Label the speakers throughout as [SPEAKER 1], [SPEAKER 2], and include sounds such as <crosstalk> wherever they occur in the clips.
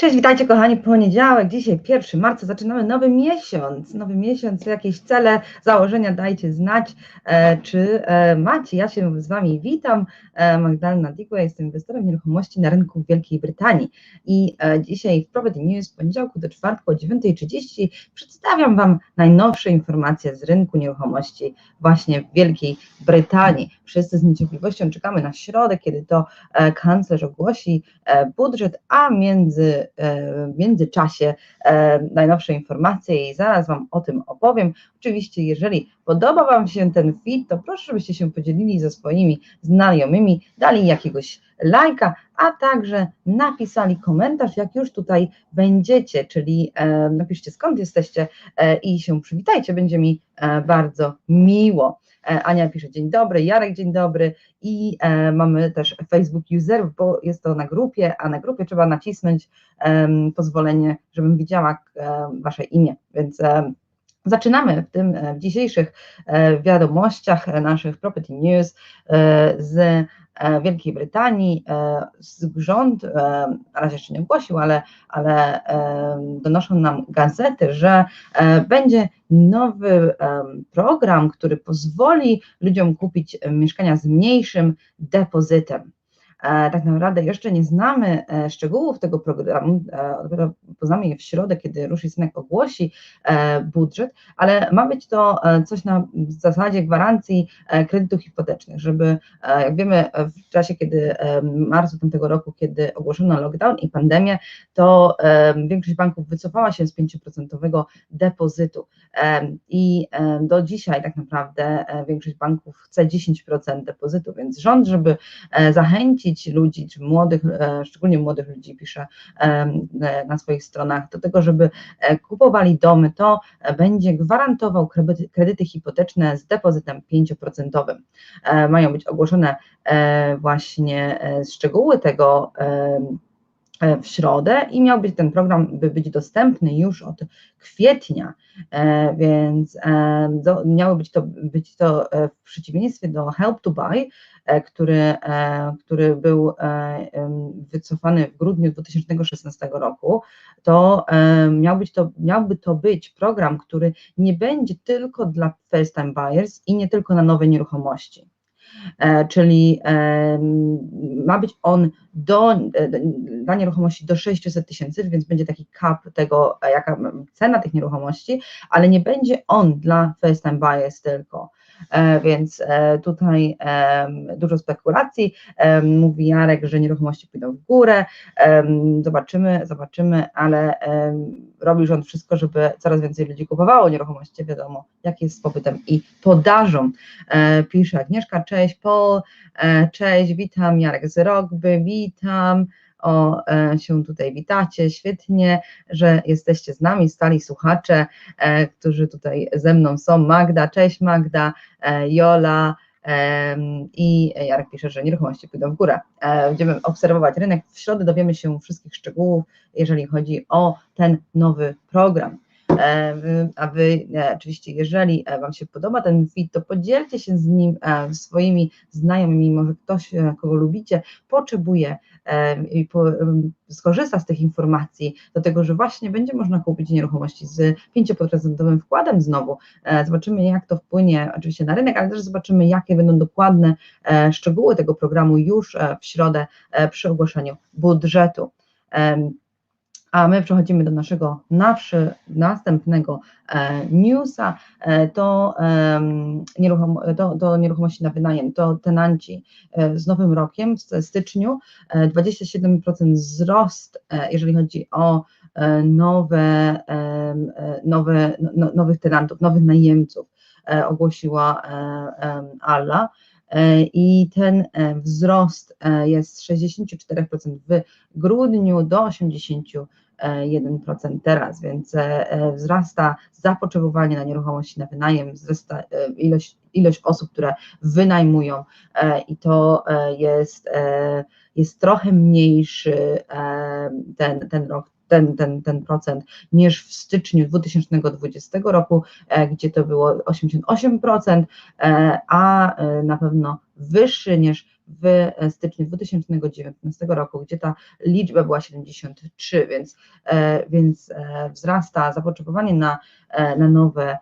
[SPEAKER 1] Cześć, witajcie kochani, poniedziałek, dzisiaj 1 marca, zaczynamy nowy miesiąc, nowy miesiąc, jakieś cele, założenia dajcie znać, e, czy e, macie, ja się z Wami witam, e, Magdalena Digła, jestem inwestorem nieruchomości na rynku w Wielkiej Brytanii. I e, dzisiaj w Property News poniedziałku do czwartku o 9.30 przedstawiam Wam najnowsze informacje z rynku nieruchomości właśnie w Wielkiej Brytanii. Wszyscy z niecierpliwością czekamy na środę, kiedy to e, kanclerz ogłosi e, budżet, a między w międzyczasie e, najnowsze informacje i zaraz Wam o tym opowiem. Oczywiście, jeżeli podoba Wam się ten feed, to proszę, żebyście się podzielili ze swoimi znajomymi, dali jakiegoś lajka, a także napisali komentarz, jak już tutaj będziecie, czyli e, napiszcie skąd jesteście e, i się przywitajcie, będzie mi bardzo miło. Ania pisze dzień dobry, Jarek dzień dobry i e, mamy też Facebook userów, bo jest to na grupie, a na grupie trzeba nacisnąć e, pozwolenie, żebym widziała e, Wasze imię, więc Zaczynamy w tym w dzisiejszych wiadomościach naszych Property News z Wielkiej Brytanii. Rząd na razie jeszcze nie ogłosił, ale, ale donoszą nam gazety, że będzie nowy program, który pozwoli ludziom kupić mieszkania z mniejszym depozytem. E, tak naprawdę jeszcze nie znamy e, szczegółów tego programu, e, dopiero poznamy je w środę, kiedy ruszy Synek ogłosi budżet, ale ma być to coś na zasadzie gwarancji kredytów hipotecznych, żeby, jak wiemy, w czasie, kiedy marcu tamtego roku, kiedy ogłoszono lockdown i pandemię, to większość banków wycofała się z 5% depozytu. I do dzisiaj tak naprawdę większość banków chce 10% depozytu, więc rząd, żeby zachęcić ludzi, czy młodych, e, szczególnie młodych ludzi, pisze e, na swoich stronach, do tego, żeby e, kupowali domy, to będzie gwarantował kredyty hipoteczne z depozytem 5%. Mają być ogłoszone właśnie szczegóły tego w środę i miał być ten program by być dostępny już od kwietnia, więc miało być to, być to w przeciwieństwie do Help to Buy, E, który, e, który był e, wycofany w grudniu 2016 roku, to miał być to, miałby to być program, który nie będzie tylko dla first time buyers i nie tylko na nowe nieruchomości. Czyli ma być on do, dla nieruchomości do 600 tysięcy, więc będzie taki cap tego, jaka cena tych nieruchomości, ale nie będzie on dla first time buyers tylko. E, więc e, tutaj dużo spekulacji. Mówi Jarek, że nieruchomości pójdą w górę. Zobaczymy, zobaczymy, ale robi rząd wszystko, żeby coraz więcej ludzi kupowało nieruchomości. Wiadomo, jak jest z popytem i podażą. E, pisze Agnieszka, cześć Paul, cześć, witam, Jarek z Rogby, witam o e, się tutaj witacie. Świetnie, że jesteście z nami, stali słuchacze, e, którzy tutaj ze mną są. Magda, cześć Magda, e, Jola. I Jarek pisze, że nieruchomości pójdą w górę. Będziemy obserwować rynek. W środę dowiemy się wszystkich szczegółów, jeżeli chodzi o ten nowy program. A Wy oczywiście, jeżeli Wam się podoba ten feed, to podzielcie się z nim swoimi znajomymi, może ktoś, kogo lubicie, potrzebuje i skorzysta z tych informacji, do tego, że właśnie będzie można kupić nieruchomości z 5% wkładem znowu. E, zobaczymy, jak to wpłynie oczywiście na rynek, ale też zobaczymy, jakie będą dokładne e, szczegóły tego programu już e, w środę przy ogłoszeniu budżetu. A my przechodzimy do naszego nawszy, następnego e, newsa, e, to, e, nieruchom, nieruchomości na wynajem, to tenanci e, z nowym rokiem, w styczniu, 27% wzrost, e, jeżeli chodzi o e, nowe, nowe, no, nowych tenantów, nowych najemców, ogłosiła Alla. I ten wzrost jest z 64% w grudniu do 80% 1% teraz, więc e, e, wzrasta zapotrzebowanie na nieruchomości na wynajem, wzrasta e, ilość, ilość osób, które wynajmują i to jest, jest trochę mniejszy ten, ten rok ten, ten, ten procent niż w styczniu 2020 roku, gdzie to było 88%, a na pewno wyższy niż w styczniu 2019 roku, gdzie ta liczba była 73, więc, więc wzrasta zapotrzebowanie na, na nowe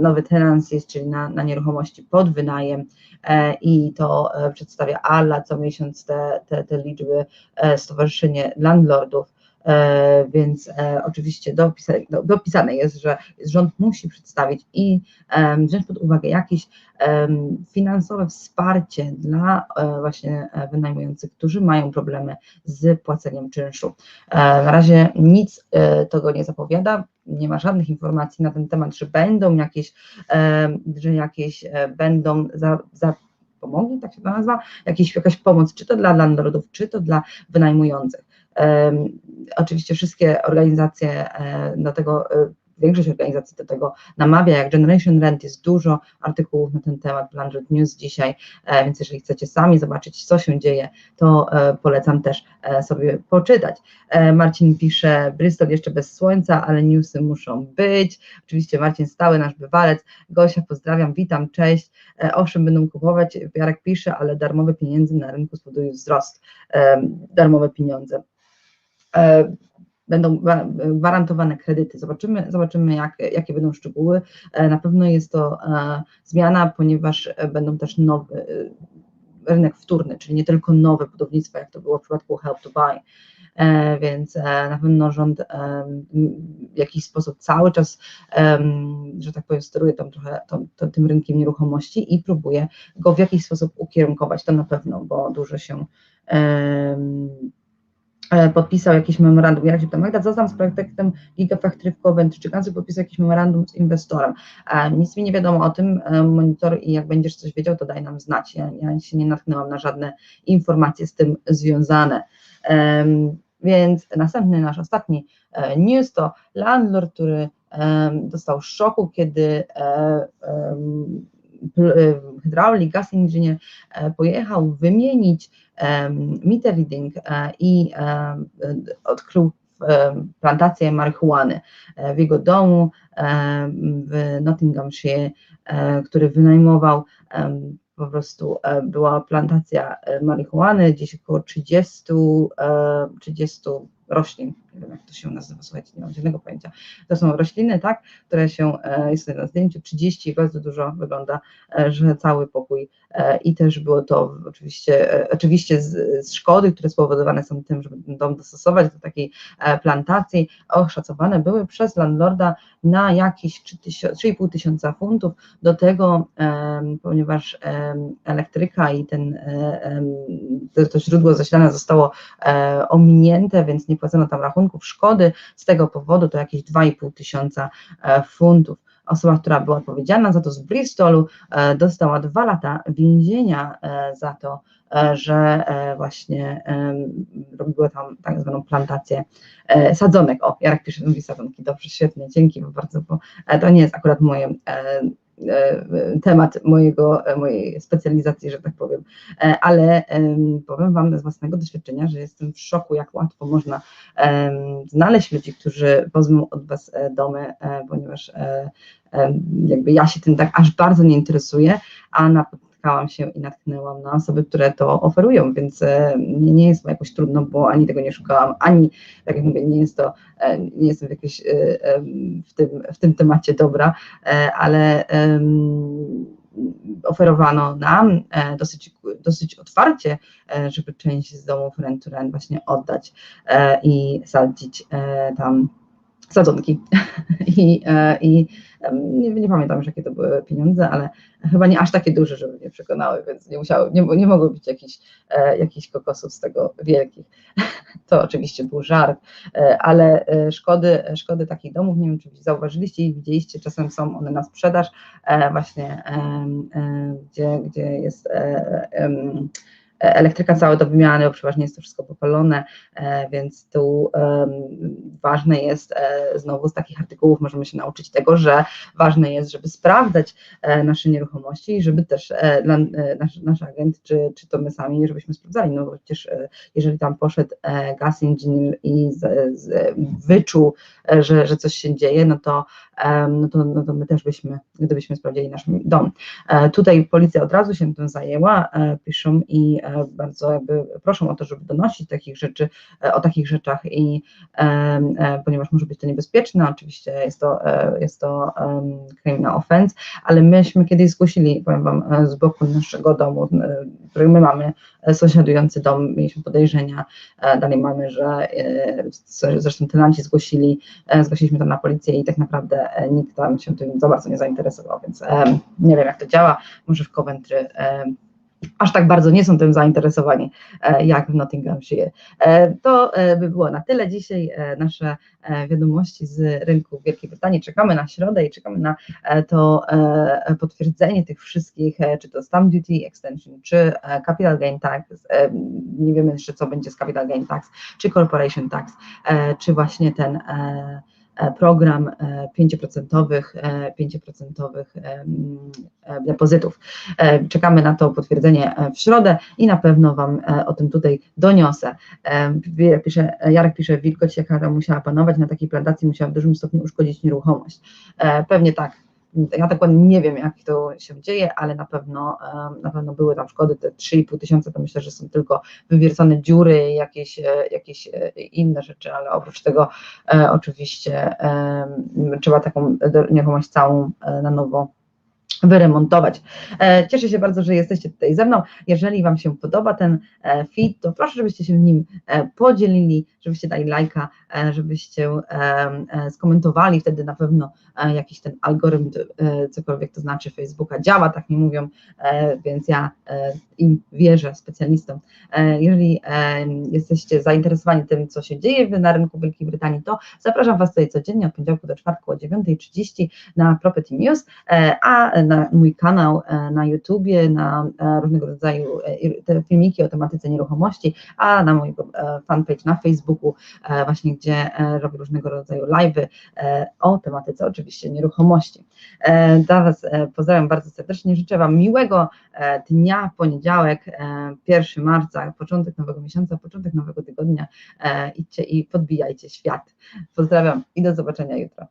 [SPEAKER 1] nowy tenancies, czyli na, na nieruchomości pod wynajem i to przedstawia ALA co miesiąc te, te, te liczby Stowarzyszenie Landlordów E, więc e, oczywiście dopisane, jest, że rząd musi przedstawić i wziąć pod uwagę jakieś finansowe wsparcie dla e, właśnie wynajmujących, którzy mają problemy z płaceniem czynszu. Na razie nic tego nie zapowiada, nie ma żadnych informacji na ten temat, że będą jakieś, że jakieś będą za, za tak się to nazywa, jakieś, jakaś pomoc, czy to dla landlordów, czy to dla wynajmujących. Oczywiście wszystkie organizacje e, do tego, e, większość organizacji do tego namawia, jak Generation Rent jest dużo artykułów na ten temat, Planet News dzisiaj, e, więc jeżeli chcecie sami zobaczyć, co się dzieje, to polecam też sobie poczytać. Marcin pisze, Bristol jeszcze bez słońca, ale newsy muszą być. Oczywiście Marcin Stały, nasz bywalec. Gosia, pozdrawiam, witam, cześć. Owszem, będą kupować, Jarek pisze, ale darmowe pieniądze na rynku spowodują wzrost. Darmowe pieniądze. E, będą gwarantowane kredyty. Zobaczymy, zobaczymy jak, jakie będą szczegóły. E, na pewno jest to e, zmiana, ponieważ będą też nowy rynek wtórny, czyli nie tylko nowe budownictwo, jak to było w przypadku Help to Buy. Więc na pewno rząd w jakiś sposób cały czas, że tak powiem, steruje tam trochę tym rynkiem nieruchomości i próbuje go w jakiś sposób ukierunkować. To na pewno, bo dużo się podpisał jakieś memorandum, jak się to Magda, co z projektem Gigafactory w Coventry, czy podpisał jakieś memorandum z inwestorem. E, nic mi nie wiadomo o tym, e, monitor i jak będziesz coś wiedział, to daj nam znać. Ja, ja się nie natknęłam na żadne informacje z tym związane. Więc następny nasz ostatni news to landlord, który dostał szoku, kiedy hydraulik, gas inżynier pojechał wymienić meter reading e, i e, odkrył plantację marihuany e, w jego domu w Nottinghamshire, który wynajmował po prostu była plantacja marihuany, gdzieś około 30, 30 roślin, nie wiem jak to się nazywa, słuchajcie, nie mam żadnego pojęcia. To są rośliny, tak, które się, jest na zdjęciu 30, bardzo dużo wygląda, że cały pokój E, i też było to oczywiście, e, oczywiście z, z szkody, które spowodowane są tym, żeby dom dostosować do takiej e, plantacji, oszacowane były przez landlorda na jakieś 3,5 tysiąca funtów. Do tego, ponieważ elektryka i ten, to, to źródło zasilania zostało ominięte, więc nie płacono tam rachunków szkody, z tego powodu to jakieś 2,5 tysiąca funtów osoba, która była odpowiedzialna za to z Bristolu, e, dostała dwa lata więzienia e, za to, e, że właśnie robiła tam tak zwaną plantację sadzonek. O, Jarek pisze, mówi sadzonki, dobrze, świetnie, dzięki bardzo, bo to nie jest akurat moje E, temat mojego, mojej specjalizacji, że tak powiem, e, ale powiem Wam z własnego doświadczenia, że jestem w szoku, jak łatwo można znaleźć ludzi, którzy wezmą od Was e, domy, ponieważ jakby ja się tym tak aż bardzo nie interesuję, a na spotkałam się i natknęłam na osoby, które to oferują, więc e, nie, nie jest mi jakoś trudno, bo ani tego nie szukałam, ani, tak jak mówię, nie jest to, e, nie jestem w, jakieś, e, w, tym, w tym temacie dobra, ale oferowano nam dosyć, dosyć otwarcie, żeby część z domów rent to rent właśnie oddać i sadzić tam sadzonki. <laughs> I, i nie, nie, pamiętam już jakie to były pieniądze, ale chyba nie aż takie duże, żeby mnie przekonały, więc nie musiały, nie, nie mogło być jakichś, e, jakichś kokosów z tego wielkich. <laughs> To oczywiście był żart, e, ale e, szkody, szkody takich domów, nie wiem czy zauważyliście i widzieliście, czasem są one na sprzedaż, właśnie gdzie, gdzie jest elektryka cała do wymiany, bo przeważnie jest to wszystko popalone, e, więc tu ważne jest, e, znowu z takich artykułów możemy się nauczyć tego, że ważne jest, żeby sprawdzać e, nasze nieruchomości i żeby też nasz, nasz agent, czy, czy to my sami, żebyśmy sprawdzali, no bo przecież jeżeli tam poszedł gas engineer i z, z, wyczuł, że, że coś się dzieje, no to no to, no to my też byśmy, gdybyśmy sprawdzili nasz dom. Tutaj policja od razu się tym zajęła, piszą i bardzo jakby proszą o to, żeby donosić takich rzeczy, o takich rzeczach i ponieważ może być to niebezpieczne, oczywiście jest to, jest to criminal offense, ale myśmy kiedyś zgłosili, powiem Wam, z boku naszego domu, który my mamy sąsiadujący dom, mieliśmy podejrzenia, dalej mamy, że zresztą tenanci zgłosili, zgłosiliśmy to na policję i tak naprawdę nikt tam się tym za bardzo nie zainteresował, więc nie wiem jak to działa, może w Coventry aż tak bardzo nie są tym zainteresowani e, jak w Nottinghamshire. E, to e, by było na tyle dzisiaj. Nasze wiadomości z rynku Wielkiej Brytanii. Czekamy na środę i czekamy na to potwierdzenie tych wszystkich, czy to stamp duty extension, czy capital gain tax, nie wiemy jeszcze co będzie z capital gain tax, czy corporation tax, czy właśnie ten E, program 5% e, 5% e, depozytów. Czekamy na to potwierdzenie w środę i na pewno Wam o tym tutaj doniosę. Pisze, Jarek pisze, wilgoć jaka musiała panować na takiej plantacji musiała w dużym stopniu uszkodzić nieruchomość. Pewnie tak, ja dokładnie nie wiem, jak to się dzieje, ale na pewno, na pewno były tam szkody, te 3,5 tysiące to myślę, że są tylko wywiercone dziury i jakieś, e, jakieś e, inne rzeczy, ale oprócz tego e, oczywiście trzeba taką nieruchomość całą na nowo wyremontować. Cieszę się bardzo, że jesteście tutaj ze mną. Jeżeli Wam się podoba ten feed, to proszę, żebyście się nim podzielili, żebyście dali lajka, żebyście skomentowali, wtedy na pewno jakiś ten algorytm, cokolwiek to znaczy Facebooka działa, tak mi mówią, więc ja im wierzę, specjalistom. Jeżeli jesteście zainteresowani tym, co się dzieje na rynku Wielkiej Brytanii, to zapraszam Was tutaj codziennie od poniedziałku do czwartku o 9.30 na Property News, a na mój kanał e, na YouTubie, na e, różnego rodzaju e, filmiki o tematyce nieruchomości, a na mój fanpage na Facebooku, właśnie gdzie robię różnego rodzaju live'y o tematyce oczywiście nieruchomości. Dla Was pozdrawiam bardzo serdecznie, życzę Wam miłego dnia, poniedziałek, 1 marca, początek nowego miesiąca, początek nowego tygodnia. Idźcie i podbijajcie świat. Pozdrawiam i do zobaczenia jutro.